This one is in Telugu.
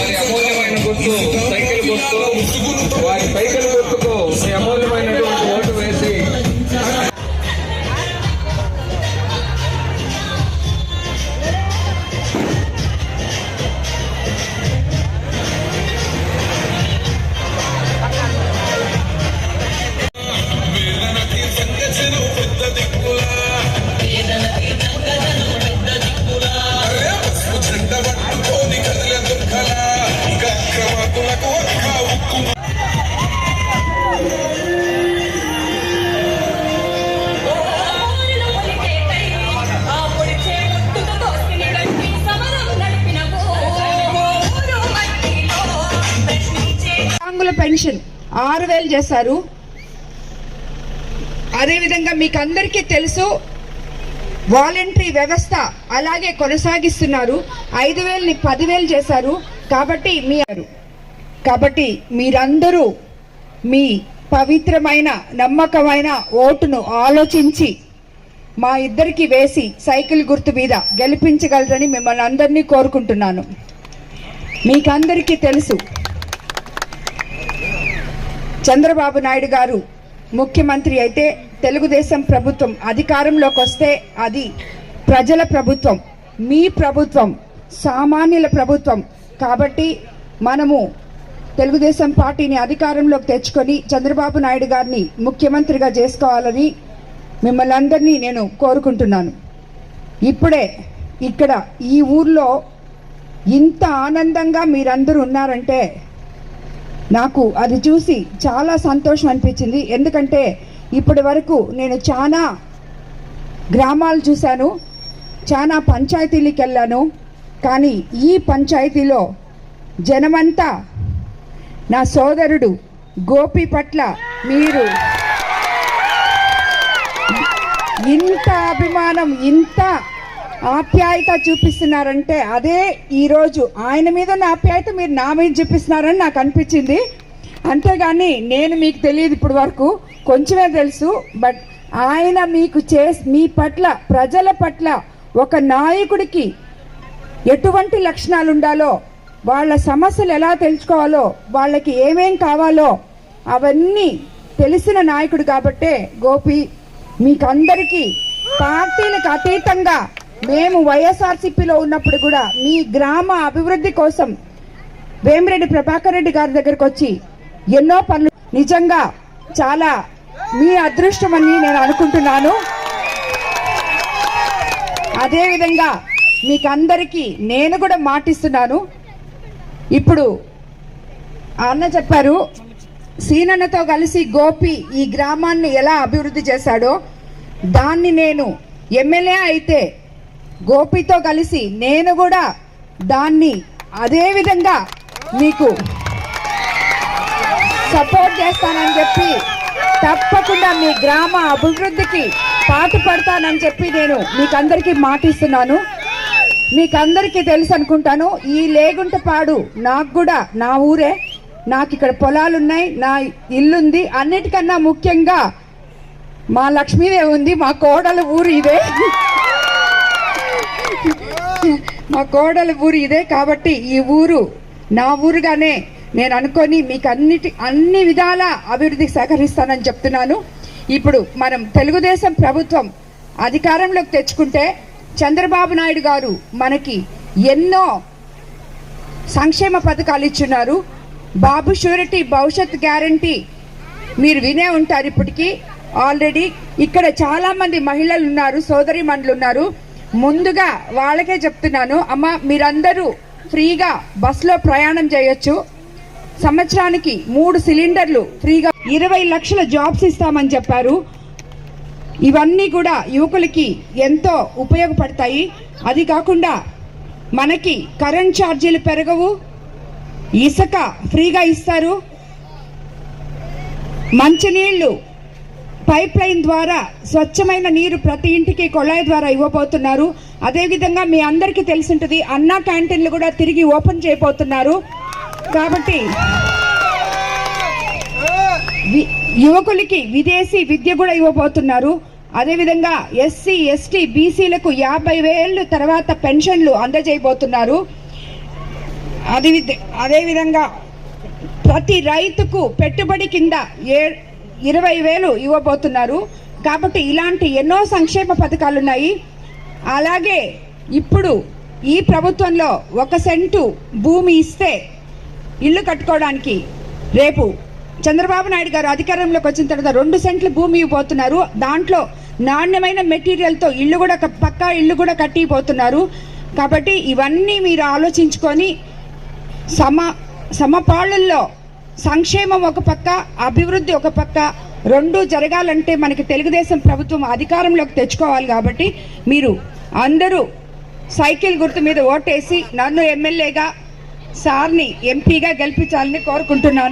వారి అమూల్యమైన గుర్తు సైకిల్ గుర్తు వారి సైకిల్ గుర్తుకు మీ అమూల్యమైనటువంటి ఓటు వేసి ఓరిన వికలాంగుల పెన్షన్. ఆరు వేలు చేశారు. అదేవిధంగా మీకు అందరికీ తెలుసు వాలంటరీ వ్యవస్థ అలాగే కొనసాగిస్తున్నారు. ఐదు వేలని పదివేలు చేశారు. కాబట్టి మీ కాబట్టి మీరందరూ మీ పవిత్రమైన నమ్మకమైన ఓటును ఆలోచించి మా ఇద్దరికి వేసి సైకిల్ గుర్తు మీద గెలిపించగలరని మిమ్మల్ని అందరినీ కోరుకుంటున్నాను. మీకందరికీ తెలుసు చంద్రబాబు నాయుడు గారు ముఖ్యమంత్రి అయితే తెలుగుదేశం ప్రభుత్వం అధికారంలోకి వస్తే అది ప్రజల ప్రభుత్వం మీ ప్రభుత్వం సామాన్యుల ప్రభుత్వం. కాబట్టి మనము తెలుగుదేశం పార్టీని అధికారంలోకి తెచ్చుకొని చంద్రబాబు నాయుడు గారిని ముఖ్యమంత్రిగా చేసుకోవాలని మిమ్మల్ని అందరినీ నేను కోరుకుంటున్నాను. ఇప్పుడే ఇక్కడ ఈ ఊర్లో ఇంత ఆనందంగా మీరందరూ ఉన్నారంటే నాకు అది చూసి చాలా సంతోషం అనిపించింది. ఎందుకంటే ఇప్పటి వరకు నేను చాలా గ్రామాలు చూశాను చాలా పంచాయతీలకు వెళ్ళాను. కానీ ఈ పంచాయతీలో జనమంతా నా సోదరుడు గోపి పట్ల మీరు ఇంత అభిమానం ఇంత ఆప్యాయత చూపిస్తున్నారంటే అదే ఈరోజు ఆయన మీద ఉన్న ఆప్యాయత మీరు నా మీద చూపిస్తున్నారని నాకు అనిపించింది. అంతేగాని నేను మీకు తెలియదు ఇప్పుడు వరకు కొంచెమే తెలుసు బట్ ఆయన మీకు చే మీ పట్ల ప్రజల పట్ల ఒక నాయకుడికి ఎటువంటి లక్షణాలు ఉండాలో వాళ్ళ సమస్యలు ఎలా తెలుసుకోవాలో వాళ్ళకి ఏమేం కావాలో అవన్నీ తెలిసిన నాయకుడు కాబట్టే గోపి మీకందరికీ పార్టీలకు అతీతంగా మేము వైఎస్ఆర్సీపీలో ఉన్నప్పుడు కూడా మీ గ్రామ అభివృద్ధి కోసం వేమిరెడ్డి ప్రభాకర్ రెడ్డి గారి దగ్గరకు వచ్చి ఎన్నో పనులు నిజంగా చాలా మీ అదృష్టమని నేను అనుకుంటున్నాను. అదేవిధంగా మీకు అందరికీ నేను కూడా మాటిస్తున్నాను. ఇప్పుడు అన్న చెప్పారు సీనన్నతో కలిసి గోపి ఈ గ్రామాన్ని ఎలా అభివృద్ధి చేశాడో దాన్ని నేను ఎమ్మెల్యే అయితే గోపితో కలిసి నేను కూడా దాన్ని అదే విధంగా మీకు సపోర్ట్ చేస్తానని చెప్పి తప్పకుండా మీ గ్రామ అభివృద్ధికి పాటుపడతానని చెప్పి నేను మీకందరికీ మాటిస్తున్నాను. మీకందరికీ తెలుసు అనుకుంటాను. ఈ లేగుంటపాడు నాకు కూడా నా ఊరే. నాకు ఇక్కడ పొలాలు ఉన్నాయి నా ఇల్లుంది. అన్నిటికన్నా ముఖ్యంగా మా లక్ష్మీదేవి ఉంది మా కోడల ఊరు ఇదే. మా కోడల ఊరు ఇదే కాబట్టి ఈ ఊరు నా ఊరుగానే నేను అనుకొని మీకు అన్నిటి అన్ని విధాల అభివృద్ధికి సహకరిస్తానని చెప్తున్నాను. ఇప్పుడు మనం తెలుగుదేశం ప్రభుత్వం అధికారంలోకి తెచ్చుకుంటే చంద్రబాబు నాయుడు గారు మనకి ఎన్నో సంక్షేమ పథకాలు ఇచ్చున్నారు. బాబు షూరిటీ భవిష్యత్ గ్యారంటీ మీరు వినే ఉంటారు ఇప్పటికీ. ఆల్రెడీ ఇక్కడ చాలామంది మహిళలు ఉన్నారు సోదరి ఉన్నారు. ముందుగా వాళ్ళకే చెప్తున్నాను అమ్మ మీరందరూ ఫ్రీగా బస్సులో ప్రయాణం చేయొచ్చు. సంవత్సరానికి మూడు సిలిండర్లు ఫ్రీగా ఇరవై లక్షల జాబ్స్ ఇస్తామని చెప్పారు. ఇవన్నీ కూడా యువకులకి ఎంతో ఉపయోగపడతాయి. అది కాకుండా మనకి కరెంట్ ఛార్జీలు పెరగవు. ఇసుక ఫ్రీగా ఇస్తారు. మంచినీళ్ళు పైప్ లైన్ ద్వారా స్వచ్ఛమైన నీరు ప్రతి ఇంటికి కొళాయి ద్వారా ఇవ్వబోతున్నారు. అదేవిధంగా మీ అందరికీ తెలిసింటుంది అన్నా క్యాంటీన్లు కూడా తిరిగి ఓపెన్ చేయబోతున్నారు. కాబట్టి యువకులకి విదేశీ విద్య కూడా ఇవ్వబోతున్నారు. అదేవిధంగా ఎస్సీ ఎస్టీ బీసీలకు యాభై వేలు తర్వాత పెన్షన్లు అందజేయబోతున్నారు. అదే అదేవిధంగా ప్రతి రైతుకు పెట్టుబడి కింద ఏ ఇరవై వేలు ఇవ్వబోతున్నారు. కాబట్టి ఇలాంటి ఎన్నో సంక్షేమ పథకాలు ఉన్నాయి అలాగే ఇప్పుడు ఈ ప్రభుత్వంలో ఒక సెంటు భూమి ఇస్తే ఇల్లు కట్టుకోవడానికి రేపు చంద్రబాబు నాయుడు గారు అధికారంలోకి వచ్చిన తర్వాత రెండు సెంట్లు భూమి ఇవ్వబోతున్నారు. దాంట్లో నాణ్యమైన మెటీరియల్తో ఇల్లు కూడా పక్కా ఇల్లు కూడా కట్టిపోతున్నారు. కాబట్టి ఇవన్నీ మీరు ఆలోచించుకొని సమ సమపాళ్ళల్లో సంక్షేమం ఒక పక్క అభివృద్ధి ఒక పక్క రెండు జరగాలంటే మనకి తెలుగుదేశం ప్రభుత్వం అధికారంలోకి తెచ్చుకోవాలి కాబట్టి మీరు అందరూ సైకిల్ గుర్తు మీద ఓటేసి నన్ను ఎమ్మెల్యేగా సార్ని ఎంపీగా గెలిపించాలని కోరుకుంటున్నాను.